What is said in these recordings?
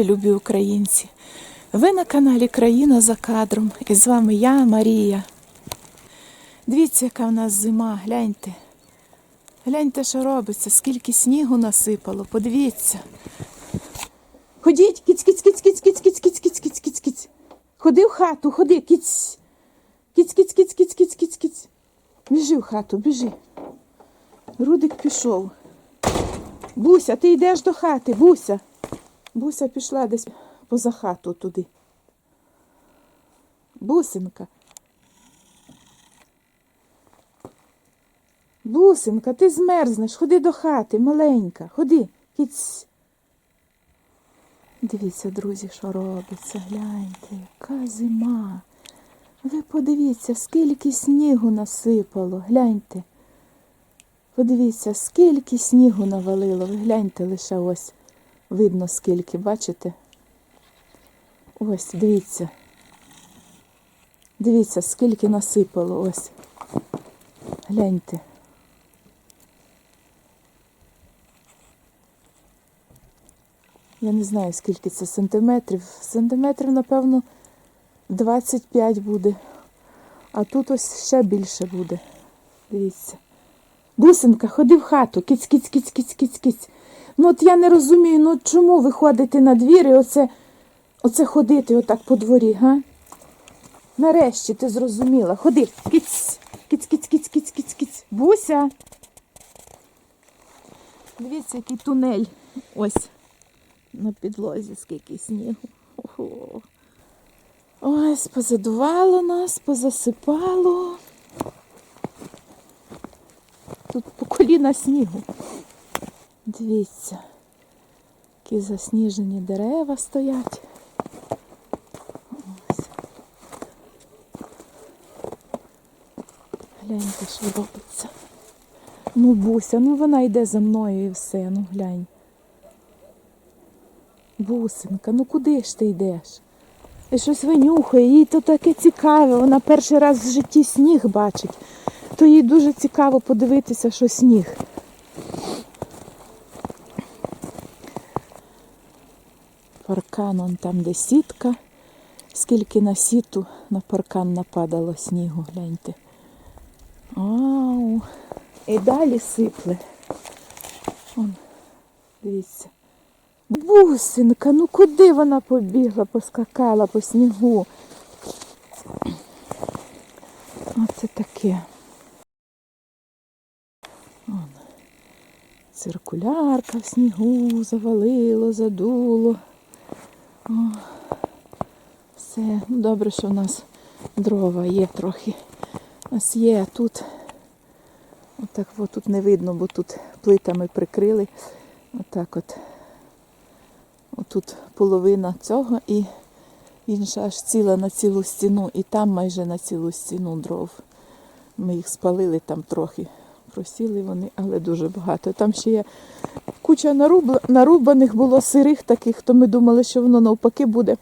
мої любі українці! Ви на каналі Країна за кадром. І з вами я, Марія. Дивіться, яка в нас зима, гляньте. Гляньте, що робиться, скільки снігу насипало, подивіться. Ходіть, кіць, кіць, кіць, кіць, кіць, кіць, кіць, кіць, кіць, кіць, кіць. Ходи в хату, ходи, кіць. Кіць, кіць, кіць, кіць, кіць, кіць, кіць. Біжи в хату, біжи. Рудик пішов. Буся, ти йдеш до хати, Буся. Буся пішла десь поза хату туди. Бусинка. Бусинка, ти змерзнеш, ходи до хати, маленька, ходи, кіць. Дивіться, друзі, що робиться. Гляньте, яка зима. Ви подивіться, скільки снігу насипало, гляньте. Подивіться, скільки снігу навалило. Ви гляньте лише ось. Видно скільки, бачите? Ось, дивіться. Дивіться, скільки насипало ось. Гляньте. Я не знаю, скільки це сантиметрів. Сантиметрів, напевно, 25 буде. А тут ось ще більше буде. Дивіться. Бусинка, ходи в хату, кіць, кіць, кіць, кіць, кіць, кіць. Ну от я не розумію, ну чому ви ходите на двір і оце, оце ходити отак по дворі, га? Нарешті ти зрозуміла. Ходи, кіць, кіць, кіць, кіць, кіць, кіць, кіць. Буся. Дивіться, який тунель. Ось на підлозі скільки снігу. Ось, позадувало нас, позасипало. Тут по коліна снігу. Дивіться, які засніжені дерева стоять. Ось. Гляньте, що робиться. Ну, Буся, ну вона йде за мною і все, ну глянь. Бусинка, ну куди ж ти йдеш? І щось винюхає, їй то таке цікаве. Вона перший раз в житті сніг бачить, то їй дуже цікаво подивитися, що сніг. Паркан он там, де сітка. Скільки на сіту на паркан нападало снігу, гляньте. Ау. І далі сипле. Он, дивіться. Бусинка, ну куди вона побігла, поскакала по снігу? Оце таке. Вон. Циркулярка в снігу завалило, задуло. О, все. Добре, що в нас дрова є трохи. У нас є тут. Отак от тут не видно, бо тут плитами прикрили. Отак от. Отут половина цього і інша аж ціла на цілу стіну, і там майже на цілу стіну дров. Ми їх спалили там трохи. Просіли вони, але дуже багато. Там ще є куча наруб... нарубаних було сирих таких, то ми думали, що воно навпаки буде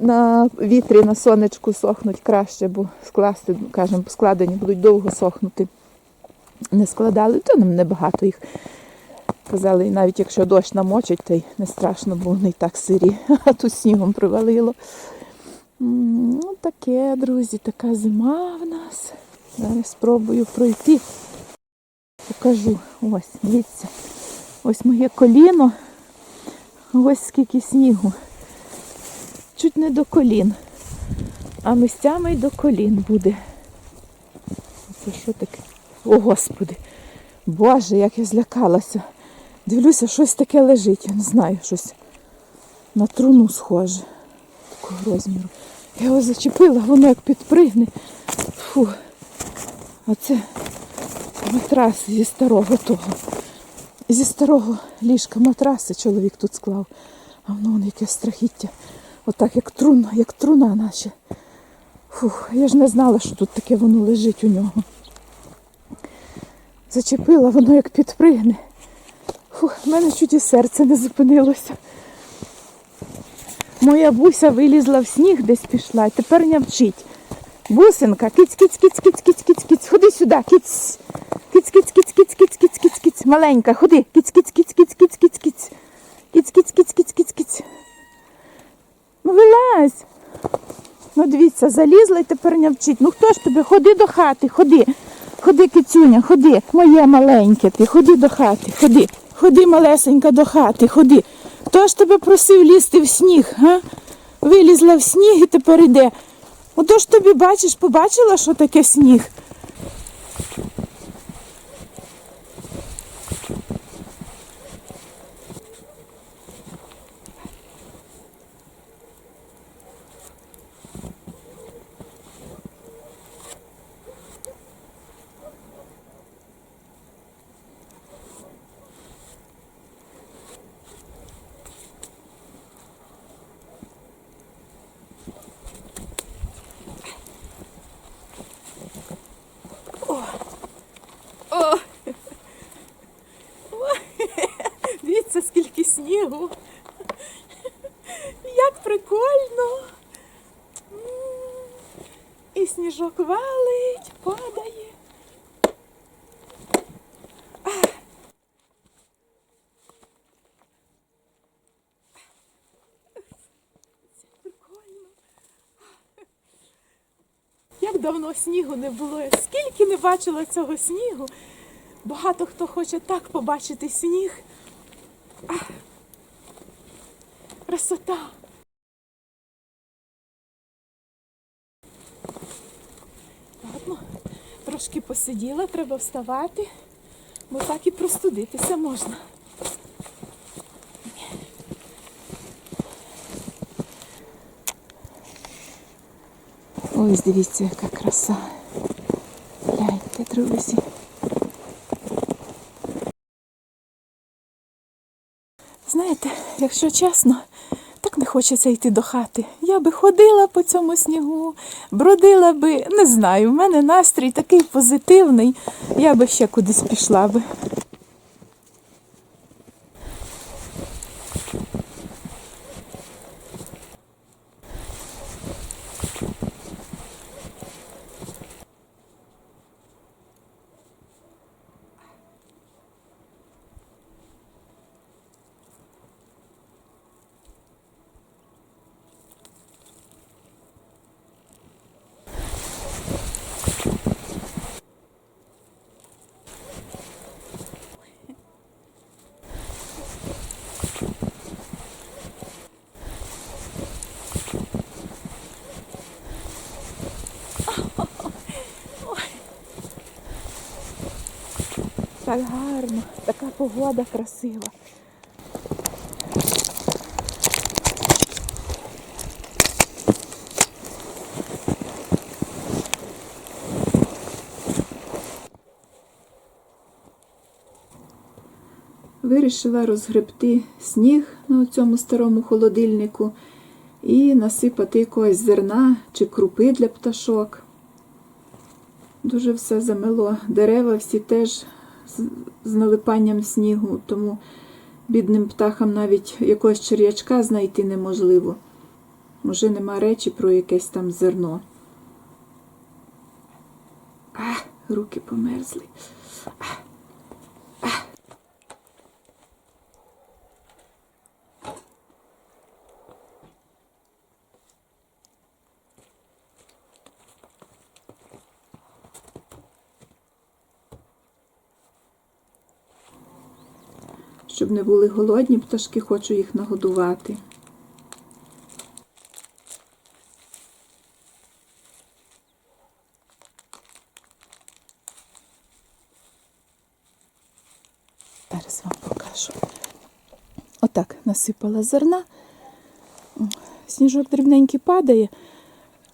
на вітрі, на сонечку сохнуть краще, бо скласти, кажемо, складені будуть довго сохнути. Не складали, то нам небагато їх. Казали, навіть якщо дощ намочить, то й не страшно, бо вони і так сирі, а тут снігом привалило. Ну, таке, друзі, така зима в нас. Зараз спробую пройти. Покажу. Ось, дивіться. Ось моє коліно. Ось скільки снігу. Чуть не до колін. А місцями й до колін буде. Це що таке? О, Господи! Боже, як я злякалася. Дивлюся, щось таке лежить, я не знаю, щось на труну схоже. Такого розміру. Я його зачепила, воно як підпригне. Фу. А матрас зі старого того. Зі старого ліжка матраси чоловік тут склав. А воно воно яке страхіття. Отак, як труна, як труна наче. Фух, я ж не знала, що тут таке воно лежить у нього. Зачепила, воно як підпригне. Фух, в мене чуть і серце не зупинилося. Моя буся вилізла в сніг, десь пішла, і тепер нявчить. Бусинка, киць, киць, киць, киць, киць, киць, киць, ходи сюди, киць. Кіць, кіць, кіць, кіць, кіць, кіць, кіць, кіць. Маленька, ходи. Кіць, кіць, кіць, кіць, кіць, кіць, кіць. Кіць, кіць, кіць, кіць, кіць, кіць. Ну вилазь. Ну дивіться, залізла і тепер не вчить. Ну хто ж тобі? Ходи до хати, ходи. Ходи, кицюня, ходи. Моє маленьке ти, ходи до хати, ходи. Ходи, малесенька, до хати, ходи. Хто ж тебе просив лізти в сніг, га? Вилізла в сніг і тепер іде. ж тобі бачиш, побачила, що таке сніг. Снігу. Як прикольно. І сніжок валить, падає. Як давно снігу не було, я скільки не бачила цього снігу. Багато хто хоче так побачити сніг. Красота. Ладно, трошки посиділа, треба вставати, бо так і простудитися можна. Ось дивіться, яка краса. Гляньте, друзі. Знаєте, якщо чесно, хочеться йти до хати. Я би ходила по цьому снігу, бродила би, не знаю, в мене настрій такий позитивний, я би ще кудись пішла би. Так гарно, така погода красива. Вирішила розгребти сніг на цьому старому холодильнику і насипати якогось зерна чи крупи для пташок. Дуже все замело. Дерева всі теж з, налипанням снігу, тому бідним птахам навіть якогось черв'ячка знайти неможливо. Може, нема речі про якесь там зерно. Ах, руки померзли. Щоб не були голодні пташки, хочу їх нагодувати. Зараз вам покажу. Отак насипала зерна. Сніжок дрібненький падає,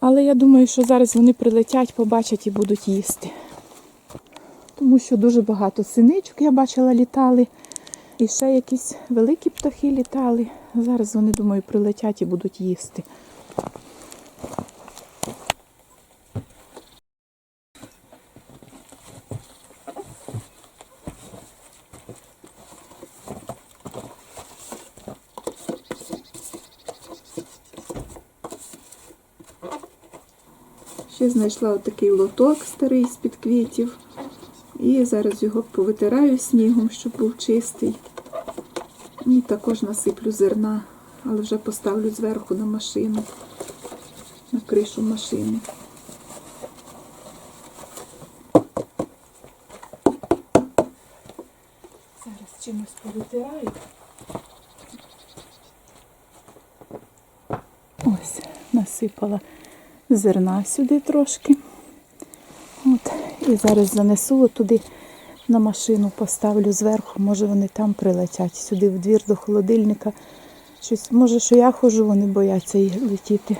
але я думаю, що зараз вони прилетять, побачать і будуть їсти. Тому що дуже багато синичок я бачила літали. І ще якісь великі птахи літали. Зараз вони, думаю, прилетять і будуть їсти. Ще знайшла отакий лоток старий з-під квітів. І зараз його повитираю снігом, щоб був чистий. І також насиплю зерна, але вже поставлю зверху на машину. на кришу машини. Зараз чимось повитираю. Ось, насипала зерна сюди трошки. От, і зараз занесу туди на машину, поставлю зверху, може вони там прилетять. Сюди в двір до холодильника. Щось, може, що я хожу, вони бояться й летіти.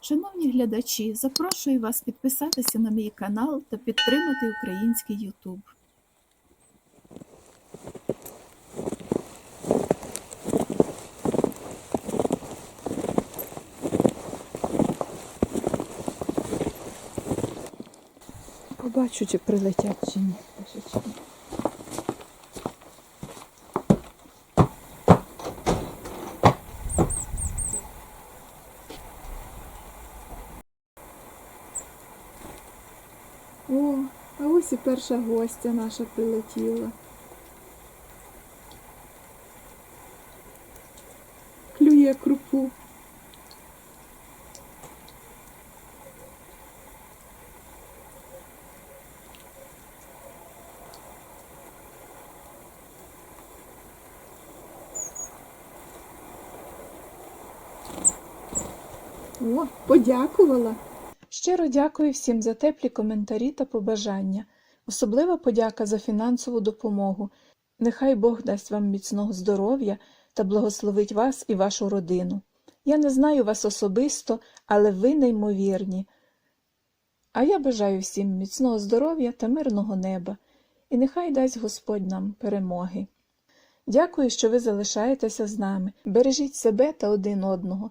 Шановні глядачі, запрошую вас підписатися на мій канал та підтримати український YouTube. Побачу, чи прилетять чи ні. О, а ось і перша гостя наша прилетіла. О, подякувала. Щиро дякую всім за теплі коментарі та побажання. Особлива подяка за фінансову допомогу. Нехай Бог дасть вам міцного здоров'я та благословить вас і вашу родину. Я не знаю вас особисто, але ви неймовірні. А я бажаю всім міцного здоров'я та мирного неба, і нехай дасть Господь нам перемоги. Дякую, що ви залишаєтеся з нами. Бережіть себе та один одного.